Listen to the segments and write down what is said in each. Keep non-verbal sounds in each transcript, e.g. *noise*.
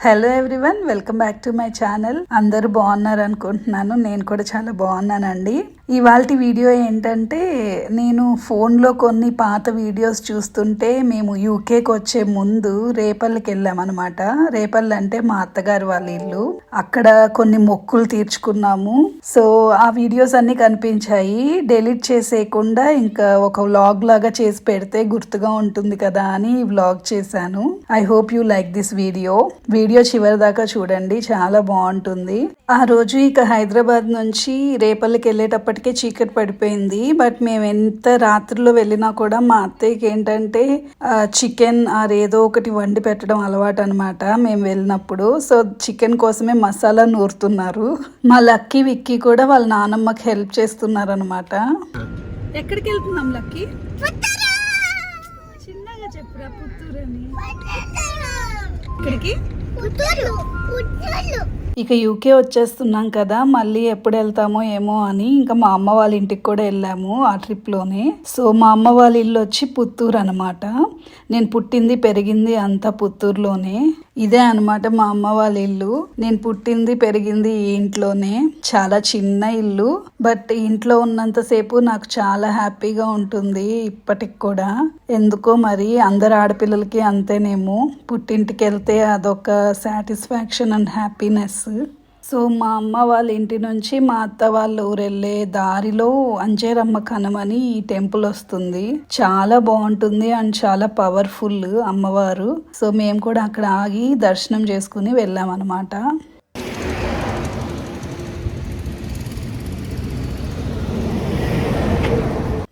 Hello everyone welcome back to my channel అందరూ బాగున్నారు అనుకుంటున్నాను నేను కూడా చాలా బాగున్నానండి. ఇవాళ వీడియో ఏంటంటే నేను ఫోన్లో కొన్ని పాత వీడియోస్ చూస్తుంటే మేము యూకేకి వచ్చే ముందు రేపల్లకి వెళ్ళామన్నమాట రేపల్లి అంటే మా అత్తగారు వాళ్ళ ఇల్లు. అక్కడ కొన్ని మొక్కులు తీర్చుకున్నాము. సో ఆ వీడియోస్ అన్ని కనిపించాయి. డెలీట్ చేసేయకుండా ఇంకా ఒక వ్లాగ్ లాగా చేసి పెడితే గుర్తుగా ఉంటుంది కదా అని వ్లాగ్ చేశాను. I hope you like this video. Video చివరి దాకా చూడండి. చాలా బాగుంటుంది. ఆ రోజు ఇక హైదరాబాద్ నుంచి రేపల్లికి వెళ్ళేటప్పటి చీకటి పడిపోయింది. బట్ మేము ఎంత రాత్రిలో వెళ్ళినా కూడా మా అత్తయ్యకి ఏంటంటే చికెన్ ఆర్ ఏదో ఒకటి వండి పెట్టడం అలవాటు అనమాట మేము వెళ్ళినప్పుడు. సో చికెన్ కోసమే మసాలా నూరుతున్నారు. మా లక్కీ విక్కీ కూడా వాళ్ళ నానమ్మకి హెల్ప్ చేస్తున్నారు అనమాట ఎక్కడికి వెళ్తున్నాం లక్కీ? చిన్నగా చెప్పురా పుత్తూరు. అని ఇక్కడికి ఇక యూకే వచ్చేస్తున్నాం కదా మళ్ళీ ఎప్పుడు వెళ్తామో ఏమో అని ఇంకా మా అమ్మ వాళ్ళ ఇంటికి కూడా వెళ్ళాము ఆ ట్రిప్లోనే సో మా అమ్మ వాళ్ళ ఇల్లు వచ్చి పుత్తూరు అనమాట నేను పుట్టింది పెరిగింది అంతా పుత్తూరులోనే. ఇదే అనమాట మా అమ్మ వాళ్ళ ఇల్లు. నేను పుట్టింది పెరిగింది ఈ ఇంట్లోనే. చాలా చిన్న ఇల్లు. బట్ ఇంట్లో ఉన్నంతసేపు నాకు చాలా హ్యాపీగా ఉంటుంది ఇప్పటికి కూడా. ఎందుకో మరి అందరు ఆడపిల్లలకి అంతేనేమో. పుట్టింటికి వెళ్తే అదొక సాటిస్ఫాక్షన్ అండ్ హ్యాపీనెస్. సో మా అమ్మ వాళ్ళ ఇంటి నుంచి మా అత్త వాళ్ళ ఊరు వెళ్ళే దారిలో అంజేరమ్మ కనమని ఈ టెంపుల్ వస్తుంది. చాలా బాగుంటుంది అండ్ చాలా పవర్ఫుల్ అమ్మవారు. సో మేము కూడా అక్కడ ఆగి దర్శనం చేసుకుని వెళ్ళాం అనమాట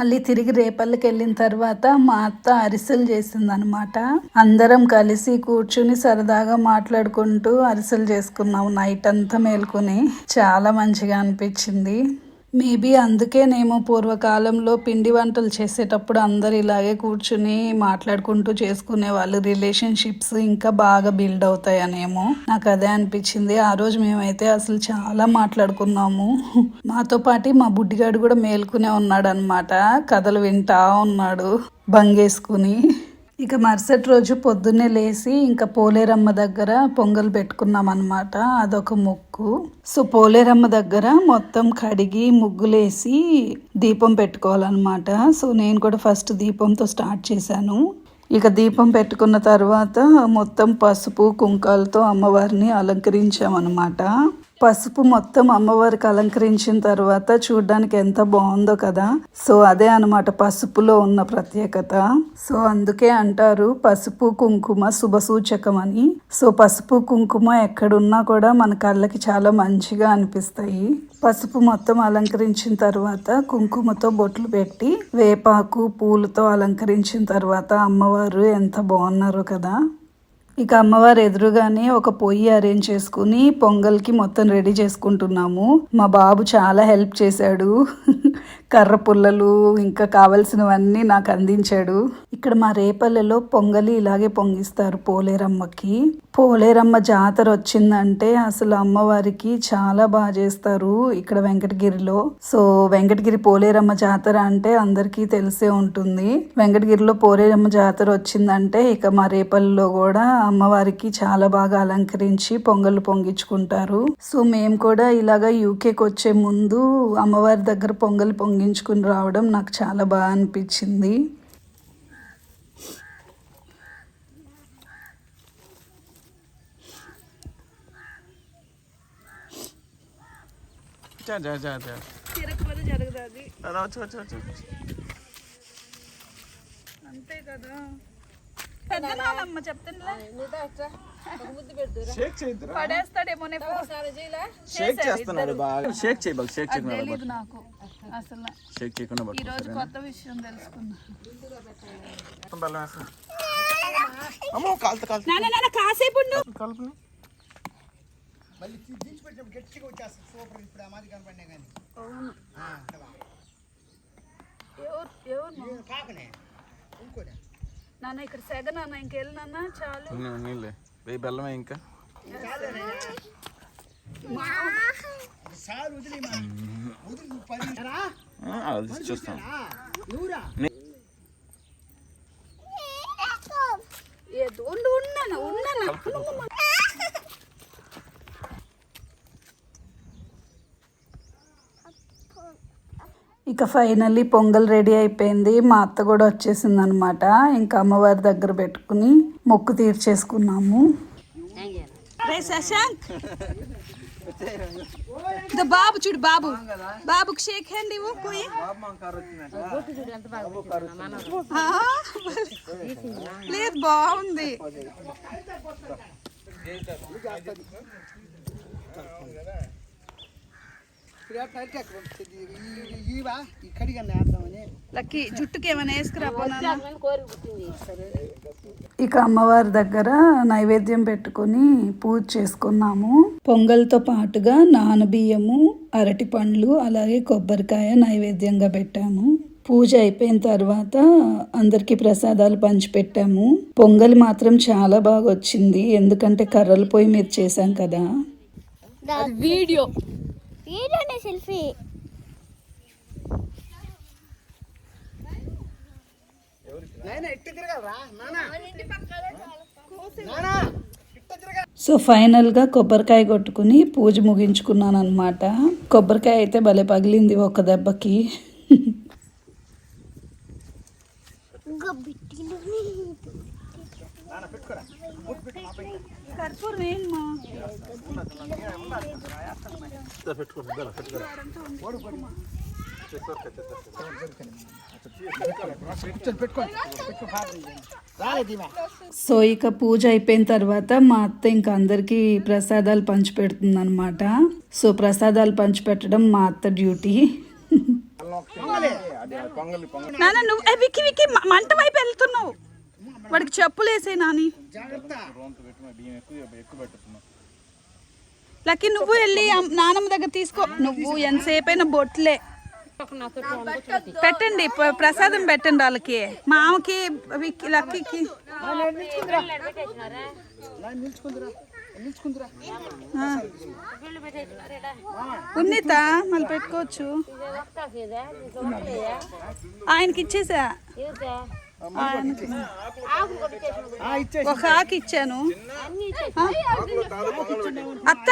మళ్ళీ తిరిగి రేపల్లికి వెళ్ళిన తర్వాత మా అత్త అరిసెలు చేసింది అనమాట అందరం కలిసి కూర్చుని సరదాగా మాట్లాడుకుంటూ అరిసెలు చేసుకున్నాం నైట్ అంతా మేల్కొని. చాలా మంచిగా అనిపించింది. మేబీ అందుకేనేమో పూర్వకాలంలో పిండి వంటలు చేసేటప్పుడు అందరు ఇలాగే కూర్చుని మాట్లాడుకుంటూ చేసుకునే వాళ్ళు రిలేషన్షిప్స్ ఇంకా బాగా బిల్డ్ అవుతాయనేమో. నాకు అదే అనిపించింది. ఆ రోజు మేమైతే అసలు చాలా మాట్లాడుకున్నాము. మాతో పాటు మా బుడ్డిగాడు కూడా మేల్కునే ఉన్నాడు అనమాట కథలు వింటా ఉన్నాడు. బంగేసుకుని. ఇక మరుసటి రోజు పొద్దున్నే లేచి ఇంకా పోలేరమ్మ దగ్గర పొంగల్ పెట్టుకున్నాం అనమాట అదొక ముక్కు. సో పోలేరమ్మ దగ్గర మొత్తం కడిగి ముగ్గులేసి దీపం పెట్టుకోవాలన్నమాట. సో నేను కూడా ఫస్ట్ దీపంతో స్టార్ట్ చేశాను. ఇక దీపం పెట్టుకున్న తర్వాత మొత్తం పసుపు కుంకాలతో అమ్మవారిని అలంకరించామన్నమాట. పసుపు మొత్తం అమ్మవారికి అలంకరించిన తర్వాత చూడడానికి ఎంత బాగుందో కదా. సో అదే అనమాట పసుపులో ఉన్న ప్రత్యేకత. సో అందుకే అంటారు పసుపు కుంకుమ శుభ సూచకం అని సో పసుపు కుంకుమ ఎక్కడున్నా కూడా మన కళ్ళకి చాలా మంచిగా అనిపిస్తాయి. పసుపు మొత్తం అలంకరించిన తర్వాత కుంకుమతో బొట్లు పెట్టి వేపాకు పూలతో అలంకరించిన తర్వాత అమ్మవారు ఎంత బాగున్నారో కదా. ఇక అమ్మవారు ఎదురుగానే ఒక పొయ్యి అరేంజ్ చేసుకుని పొంగల్కి మొత్తం రెడీ చేసుకుంటున్నాము. మా బాబు చాలా హెల్ప్ చేశాడు. *laughs* కర్ర పుల్లలు ఇంకా కావలసినవన్నీ నాకు అందించాడు. ఇక్కడ మా రేపల్లెలో పొంగలి ఇలాగే పొంగిస్తారు పోలేరమ్మకి. పోలేరమ్మ జాతర వచ్చిందంటే అసలు అమ్మవారికి చాలా బాగా చేస్తారు ఇక్కడ వెంకటగిరిలో. సో వెంకటగిరి పోలేరమ్మ జాతర అంటే అందరికీ తెలిసే ఉంటుంది. వెంకటగిరిలో పోలేరమ్మ జాతర వచ్చిందంటే ఇక మా రేపల్లిలో కూడా అమ్మవారికి చాలా బాగా అలంకరించి పొంగలు పొంగించుకుంటారు. సో మేము కూడా ఇలాగ యూకేకి వచ్చే ముందు అమ్మవారి దగ్గర పొంగలు పొంగించుకుని రావడం నాకు చాలా బాగా అనిపించింది. అంతే కదా. పెద్దనాన్నమ్మ చెప్తున్నా షేక్ చేద్దురా పడేస్తాడేమో షేక్ చేస్తున్నాడు బాగా. షేక్ చేయి బాగా షేక్ చేయకుండా తెలీదు నాకు. అసలు. షేక్ చేయకుండా ఈ రోజు కొత్త విషయం తెలుసుకున్నా అమ్మో కాలుత కాలుత. నాన్న నాన్న కాసేపు ఉండు. కలుపు. అవును. ఎవరు ఎవరు? నాన్న ఇక్కడ సెగ నాన్న ఇంకెళ్ళి నాన్న చాలు. నీ- నీళ్ళే. వెయ్యి బెల్లమే ఇంకా? ఆ, అది చూస్తాం ఏదో ఉండు ఉన్నాను ఉన్నాను ఇంకా ఫైనల్లీ పొంగల్ రెడీ అయిపోయింది. మా అత్త కూడా వచ్చేసింది అనమాట ఇంకా అమ్మవారి దగ్గర పెట్టుకుని మొక్కు తీర్చేసుకున్నాము. శశాంక్! బాబు చూడు బాబు. బాబుకి షేక్ హ్యాండ్ ఇవ్వు పోయి. లేదు బాగుంది. లక్కీ జుట్టుకి ఏమైనా వేసుకురా పోనా ఇక అమ్మవారి దగ్గర నైవేద్యం పెట్టుకొని పూజ చేసుకున్నాము. పొంగల్తో పాటుగా నానబియ్యము అరటి పండ్లు అలాగే కొబ్బరికాయ నైవేద్యంగా పెట్టాము. పూజ అయిపోయిన తర్వాత అందరికీ ప్రసాదాలు పంచిపెట్టాము. పొంగల్ మాత్రం చాలా బాగా వచ్చింది. ఎందుకంటే కర్రల పొయ్యి మీద చేశాం కదా. వీడియో. వీడియోనే సెల్ఫీ. సో ఫైనల్గా కొబ్బరికాయ కొట్టుకుని పూజ ముగించుకున్నాను అనమాట కొబ్బరికాయ అయితే భలే పగిలింది ఒక దెబ్బకి. సో ఇక పూజ అయిపోయిన తర్వాత మా అత్త ఇంకా అందరికీ ప్రసాదాలు పంచిపెడుతుంది అనమాట సో ప్రసాదాలు పంచిపెట్టడం మా అత్త డ్యూటీ. నువ్వు మంట వైపు వెళ్తున్నావు. వాడికి చెప్పులు వేసే నాని. లక్కీ నువ్వు వెళ్ళి నానమ్మ దగ్గర తీసుకో. నువ్వు ఎంతసేపు అయినా బొట్లే. పెట్టండి ప్రసాదం పెట్టండి వాళ్ళకి. మామకి విక్కి లక్కీకి. ఉన్నిత మళ్ళీ పెట్టుకోవచ్చు. ఆయనకి ఇచ్చేసా? ఒక ఆకు ఇచ్చాను. అత్త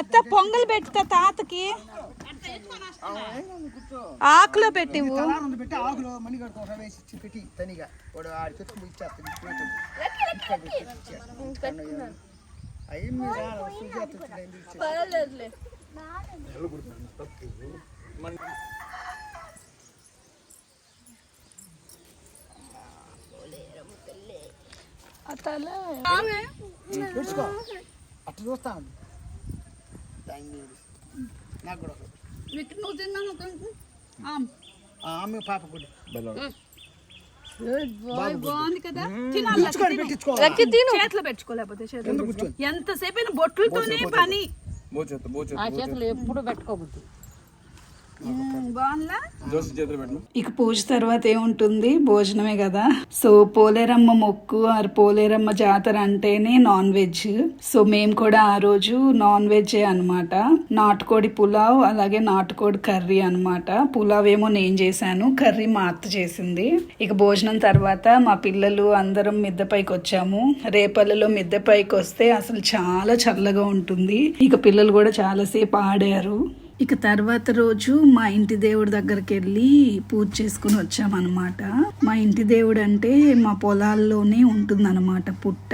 అత్త పొంగల్ పెట్టుతా తాతకి. ఆకులో పెట్టివు. ముందు పెట్టి ఆకులో మణి కడుకో ఒక వేసి ఇచ్చి పెట్టి తనిగా వాడు ఆడి తెచ్చుకుని ఇచ్చేస్తాను అయ్యి తెచ్చుకో అట్లా చూస్తాను నాకు కూడా. నువ్వు తిన్నాను ఆ. ఆమె పాప కూడా చేతిలో పెట్టుకోలేకపోతే ఎంతసేపు బొట్లతోనే పని. చేతులు ఎప్పుడు పెట్టుకోబుద్ది బాగుందా జోసి చేతులు పెట్టు ఇక పూజ తర్వాత ఏముంటుంది? భోజనమే కదా. సో పోలేరమ్మ మొక్కు ఆర్ పోలేరమ్మ జాతర అంటేనే నాన్ వెజ్. సో మేము కూడా ఆ రోజు నాన్ వెజ్ అన్నమాట. నాటుకోడి పులావ్ అలాగే నాటుకోడి కర్రీ అన్నమాట. పులావ్ ఏమో నేను చేశాను కర్రీ మా అత్త చేసింది. ఇక భోజనం తర్వాత మా పిల్లలు అందరం మిద్దెపైకి వచ్చాము. రేపల్లలో మిద్దెపైకి వస్తే అసలు చాలా చల్లగా ఉంటుంది. ఇక పిల్లలు కూడా చాలాసేపు ఆడారు. ఇక తర్వాత రోజు మా ఇంటి దేవుడి దగ్గరికి వెళ్ళి పూజ చేసుకుని వచ్చామన్నమాట. మా ఇంటి దేవుడు అంటే మా పొలాల్లోనే ఉంటుందన్నమాట పుట్ట.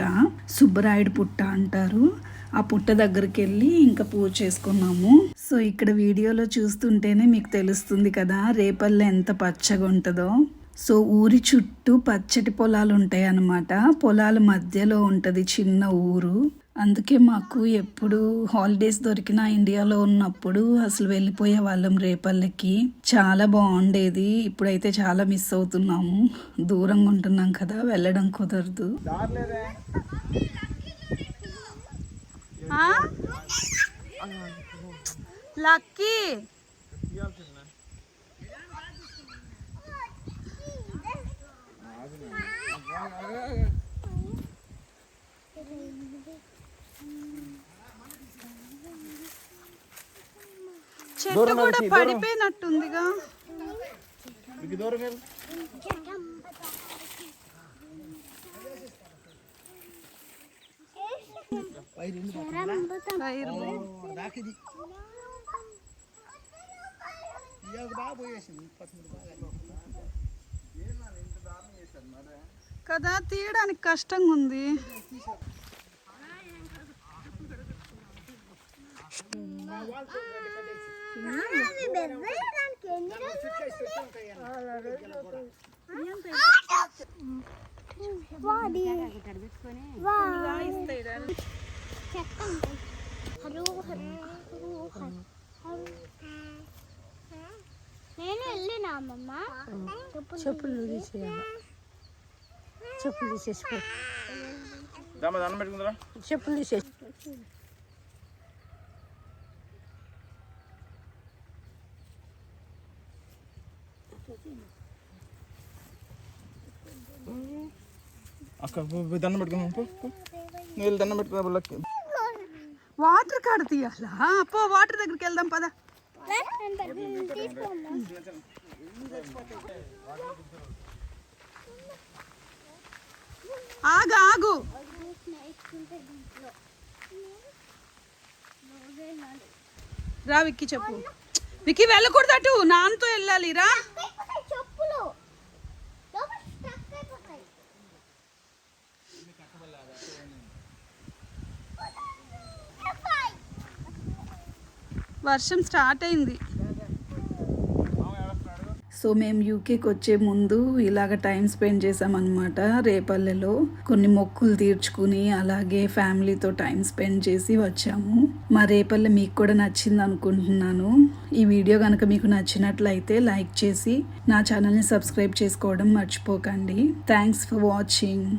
సుబ్బరాయుడు పుట్ట అంటారు. ఆ పుట్ట దగ్గరికి వెళ్ళి ఇంకా పూజ చేసుకున్నాము. సో ఇక్కడ వీడియోలో చూస్తుంటేనే మీకు తెలుస్తుంది కదా రేపల్లె ఎంత పచ్చగా ఉంటుందో. సో ఊరి చుట్టూ పచ్చటి పొలాలు ఉంటాయి అన్నమాట పొలాల మధ్యలో ఉంటుంది చిన్న ఊరు. అందుకే మాకు ఎప్పుడు హాలిడేస్ దొరికినా ఇండియాలో ఉన్నప్పుడు అసలు వెళ్ళిపోయే వాళ్ళం రేపల్లెకి. చాలా బాగుండేది. ఇప్పుడైతే చాలా మిస్ అవుతున్నాము. దూరంగా ఉంటున్నాం కదా వెళ్ళడం కుదరదు. లక్కీ చెట్టు కూడా పడిపోయినట్టుందిగా మీకు దూరం వెళ్ళు. వైరు ఎందుకు పడుతుందా? వైరు. ఓ, దాకా ఇది ఇవాళ బాగా పోయేసింది పదమూడు బాగా కదా తీయడానికి కష్టంగా ఉంది నేను వెళ్ళినా అమ్మమ్మ చెప్పులు తీసేయాలి చెప్పులు తీసేసుకో. చెప్పులు తీసేసి అక్క దండం పెట్టుకున్నాం పో దండం పెట్టుకున్నా వాటర్ కాడ తీయాలా? అప్పో వాటర్ దగ్గరికి వెళ్దాం పద. ఆగు ఆగు. రావిక్కి చెప్పు. విక్కి వెళ్ళకూడదు అటు. నాన్నతో వెళ్ళాలి. రా. వర్షం స్టార్ట్ అయింది. సో మేము యూకేకి వచ్చే ముందు ఇలాగ టైం స్పెండ్ చేసామన్నమాట రేపల్లెలో. కొన్ని మొక్కులు తీర్చుకుని అలాగే ఫ్యామిలీతో టైం స్పెండ్ చేసి వచ్చాము. మా రేపల్లె మీకు కూడా నచ్చింది అనుకుంటున్నాను. ఈ వీడియో కనుక మీకు నచ్చినట్లయితే లైక్ చేసి నా ఛానల్ని సబ్స్క్రైబ్ చేసుకోవడం మర్చిపోకండి. Thanks for watching